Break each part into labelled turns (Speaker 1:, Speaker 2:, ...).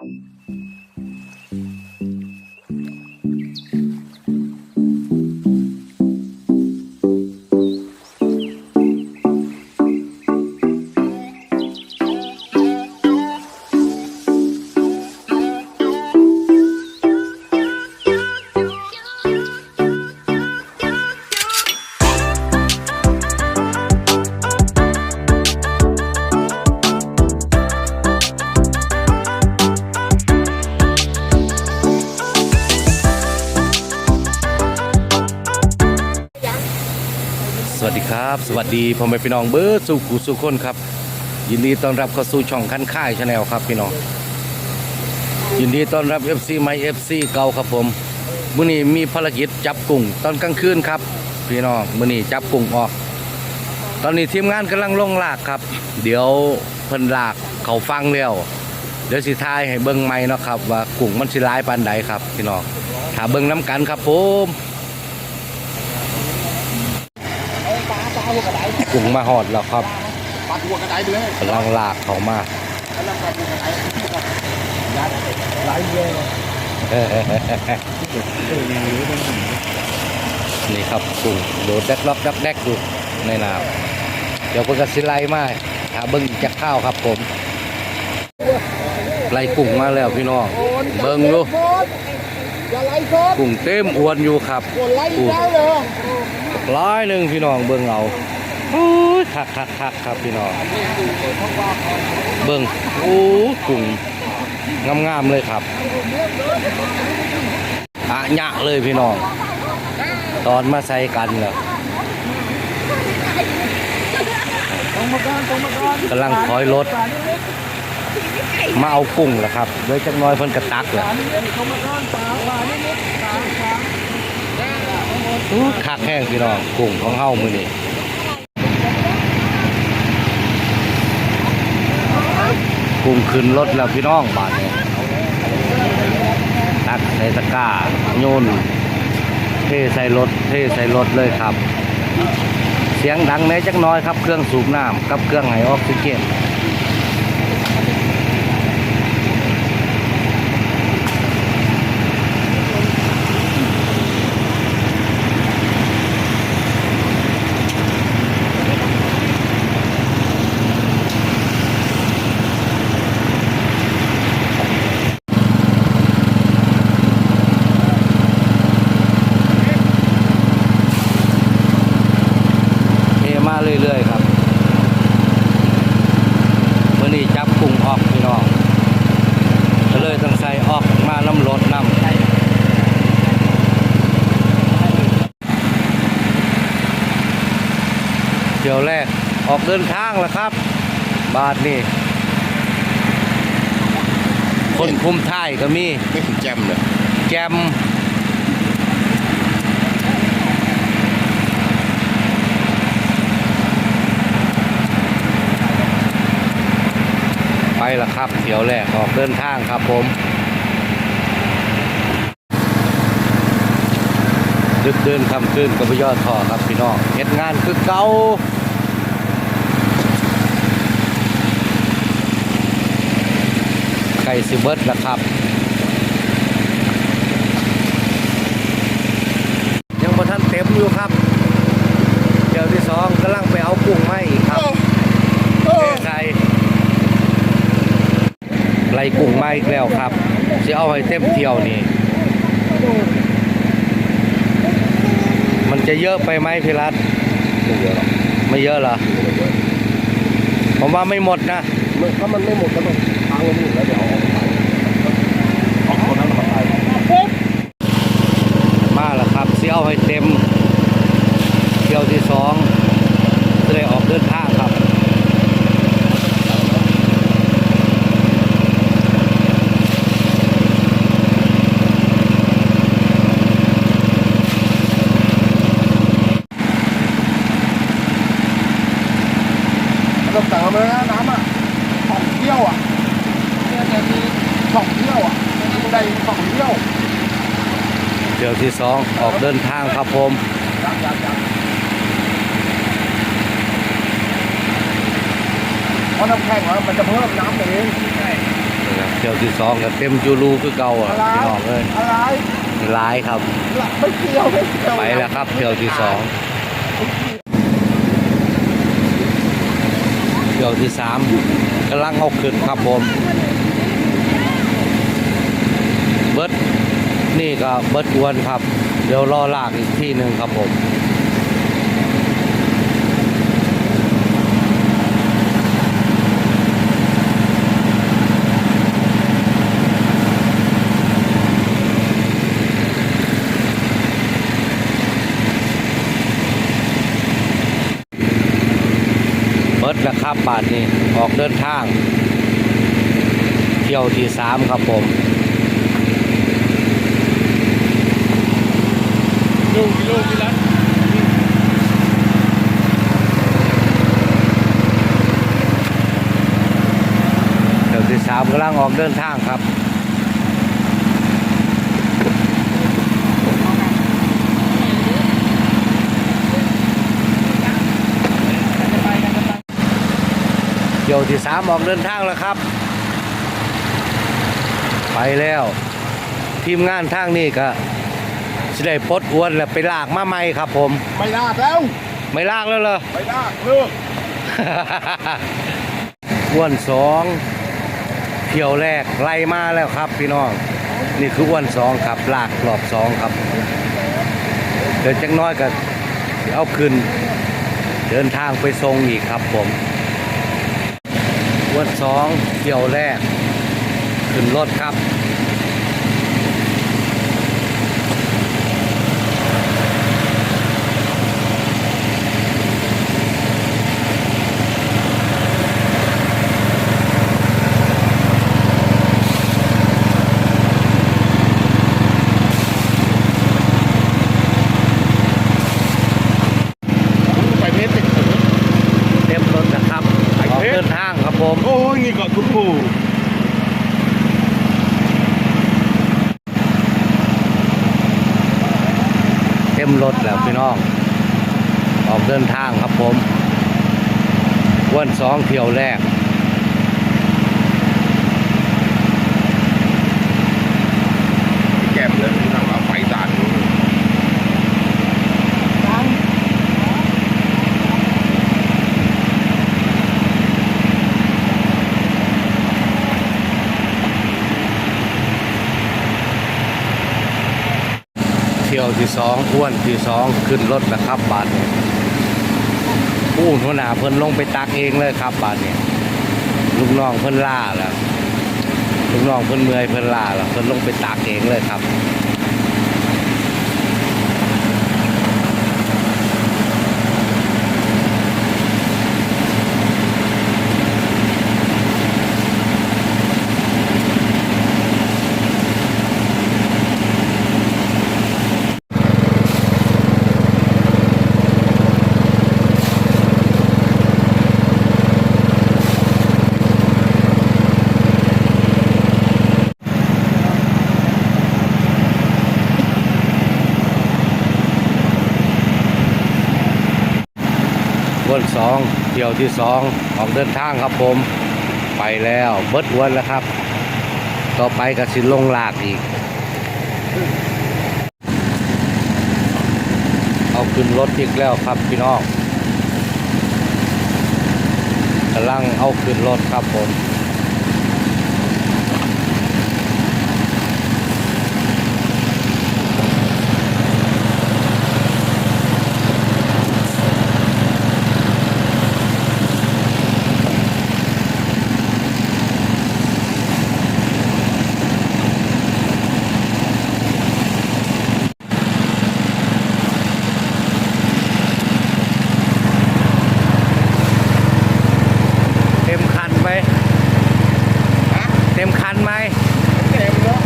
Speaker 1: ส สดีครับสวัสดีพ่อแม่พี่น้องเบิร์ดสู่กูสู่คนครับ ยินดีต้อนรับเข้าสู่ช่องคันค่ายชาแนลครับพี่น้อง ยินดีต้อนรับ FC ใหม่ FC เก่าครับผมมื้อนี้มีภารกิจจับกุ้งตอนกลางคืนครับ พี่น้องมื้อนี้จับกุ้งออก ตอนนี้ทีมงานกำลังลงลากครับ เดี๋ยวเพิ่นลากเขาฟังแล้วเดี๋ยวสิทายให้เบิ่งใหม่เนาะครับ ว่ากุ้งมันสิหลายปานใดครับ พี่น้องถ้าเบิ่งน้ำกันครับผม กุ้งมาหอดแล้วครับ
Speaker 2: ปลาทัวกระไดไปเลย
Speaker 1: กำลังลากเขามา
Speaker 2: แล้วปลาทัวกระไดไหลเลย
Speaker 1: นี่ครับกุ้งโดดแดกล็อกดักแดกอยู่ในน้ำเดี๋ยวเพิ่นก็สิไล่มาหาเบิ้งจะข้าวครับผม ไล่กุ้งมาแล้วพี่น้อง เบิ้งดู
Speaker 2: อย่าไล่โซด
Speaker 1: กุ้งเต็มอวนอยู่ครับ
Speaker 2: กด
Speaker 1: ร้อยหนึ่งพี่น้องเบิ้งเอาอู้ยคักคักคักครับพี่น้องเบิ้งโอ้กุ้งงามๆเลยครับอะยะเลยพี่น้อง ตอนมาใส่กันเหรอ
Speaker 2: ตรงมาก่อนตรงมาก่อน
Speaker 1: กำลังถอยรถ มาเอากุ้งแหละครับโดยจักน้อยเพิ่นกระตักแหละ คักแห้งพี่น้องกุ้งของเฮามือนี้กุ้งขึ้นรถแล้วพี่น้องบาดนี้ตักใส่ตะกร้าโยนเทใส่รถเทใส่รถเลยครับ เสียงดังแม้จักน้อยครับ เครื่องสูบน้ำกับเครื่องให้ออกซิเจน เทมาเรื่อยๆครับมื่อนี้จับกุ้งออกพี่น้องก็เลยต้องใส่ออกมาน้ำรถน้ำเดี๋ยวแรกออกเดินทางแล้วครับ บาทนี่คนคุมท้ายก็มี
Speaker 2: ไม่ถึงแจมเลย
Speaker 1: แกม ไปละครับเที่ยวแรกออกเดินทางครับผม ดึกเดินคำคืนกับพยอดทอครับพี่น้องเฮ็ดงานคือเก่าไก่สิเบิดละครับ ยังบ่ทันเต็มอยู่ครับเดี๋ยวที่สองกำลังไปเอากุ้งมาอีกครับเทใส่ไล่กุ้งมาอีกแล้วครับสิเอาให้เต็มเที่ยวนี่ มันจะเยอะไปไหมพี่รัตไม่เยอะหรอกไม่เยอะเหรอ ผมว่าไม่หมดนะ
Speaker 2: ถ้ามันไม่หมดก็ต้องทางมันหมดแล้วเดี๋ยวเอาคนนั้นมาไป
Speaker 1: มาแล้วครับสิเอาให้เต็ม เที่ยวที่สองจะได้ออกเดินทางครับ
Speaker 2: ต้องเติมเลยนะน้ำอะสองเที่ยวอะเนี่ยจะมีสองเที่ยวอะกูได้ส องเที่ยว
Speaker 1: เที่ยวที่สองออกเดินทางครับผม
Speaker 2: ยังยังยังเพราะน้ำแข็งอะมันจะเพิ่มน้ำเอง
Speaker 1: นะครับเที่ยวที่สองก็เต็มจูรูคือเก่าอะ
Speaker 2: อะไร
Speaker 1: พี่น้องเอ้ย
Speaker 2: อะไร
Speaker 1: หลายครับ
Speaker 2: ไม่เกี่ยวไม่เกี่ยว
Speaker 1: ไปแล้วครับเที่ยวที่สองเที่ยวที่สามกำลังเอาขึ้นครับผม เบิร์ด นี่ก็เบิร์ดอวนครับ เดี๋ยวรอลากอีกที่หนึ่งครับผมเบิร์ดแล้วครับบาทนี้ออกเดินทาง เที่ยวที่สามครับผม
Speaker 2: ดูกิโลกิโล
Speaker 1: เที่ยวที่สามกำลังออกเดินทางครับเที่ยวที่สามออกเดินทางแล้วครับ ไปแล้ว ทีมงานทางนี้ก็จะได้ปลดอวนแล้วไปลากมาใหม่ครับผม
Speaker 2: ไม่ลากแล้ว
Speaker 1: ไม่ลากแล้วเหรอ
Speaker 2: ไม่ลากเลิก
Speaker 1: อ้วนสอง เที่ยวแรกไล่มาแล้วครับ พี่น้อง นี่คืออ้วนสองครับลากรอบสองครับ เดี๋ยวจักน้อยก็สิเอาขึ้น เดินทางไปทรงอีกครับผมอ้วนสองเที่ยวแรก ขึ้นรถครับ
Speaker 2: ไปเพชรติด
Speaker 1: เต็มรถนะครับออกเดินทางครับผม
Speaker 2: โอ้ยนี่ก่อนคุณปู่
Speaker 1: เต็ มรถแล้วพี่น้อง ออกเดินทางครับผม วันสองเที่ยวแรก
Speaker 2: แก็บเลยทางเราไฟสาด
Speaker 1: เที่สองอ้วนที่สองขึ้นรถนะครับบาทนี้ผู้หัวหน้าเพิ่นลงไปตักเองเลยครับบาทนี้ลูกน้องเพิ่นล่าแล้วลูกน้องเพิ่นเมื่อยเพิ่นล่าแล้วเพิ่นลงไปตักเองเลยครับ วันสองเที่ ยวที่สองของเดินทางครับผม ไปแล้วเบิดวันแล้วครับ ต่อไปก็สิลงลากอีก เอาขึ้นรถอีกแล้วครับพี่น้องกำลังเอาขึ้นรถครับผม เต็มคันไหม
Speaker 2: ฮะ
Speaker 1: เต็มคันไหม
Speaker 2: เต็มเนาะ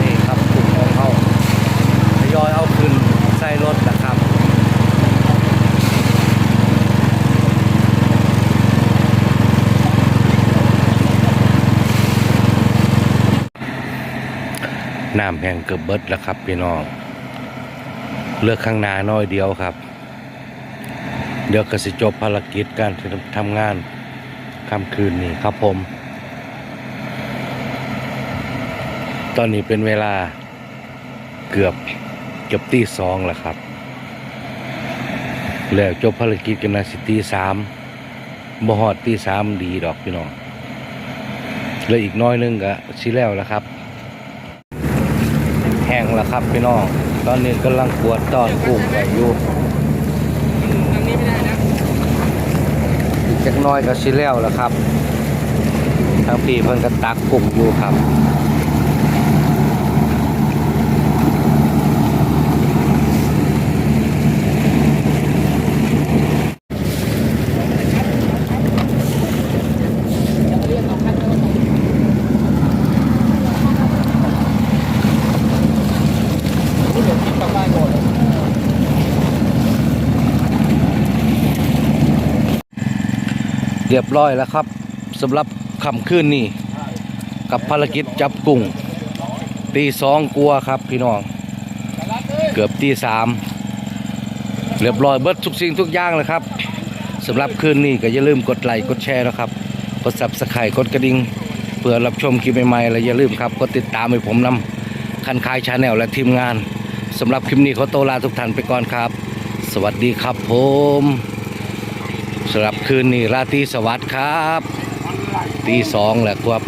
Speaker 1: นี่ครับกลุ่มของเขาทยอยเอาขึ้นใส่รถนะครับน้ำแห้งเกือบเบิดแล้วครับพี่น้องเลือกข้างหน้าน้อยเดียวครับ เดี๋ยวก็สิจบภารกิจการทำงานค่ำคืนนี้ครับผม ตอนนี้เป็นเวลาเกือบเกือบตีสองแล้วครับ แล้วจบภารกิจกันนะสิตีสามบ่ฮอดตีสามดีดอกพี่น้องเลืออีกน้อยนึงก็สิแล้วแล้วครับ แห้งแล้วครับพี่น้อง ตอนนี้กำลังกวดตอนกุ้งอยู่
Speaker 2: ทางนี้ไม่ได้นะ
Speaker 1: อีก จักน้อยก็สิแล้วแล้วครับทางพี่เพิ่นก็ตักกุ้งอยู่ครับ
Speaker 2: นี่เดี๋ยวคิดกลับบ้านก่อน
Speaker 1: เรียบร้อยแล้วครับสำหรับค่ำคืนนี้กับภารกิจจับกุ้งตีสองกลัวครับพี่น้อง เกือบตีสามเรียบร้อยเบิดทุกสิ่งทุกอย่างเลยครับสำหรับคืนนี้ก็อย่าลืมกดไลค์กดแชร์นะครับ กดซับสไครต์กดกระดิ่งเพื่อรับชมคลิปใหม่ๆและอย่าลืมครับกดติดตามให้ผมนำคันคายชาแนลและทีมงานสำหรับคลิปนี้ขอตัวลาทุกท่านไปก่อนครับ สวัสดีครับผม สำหรับคืนนี้ราตรีสวัสดิ์ครับ ตีสองแหละครับ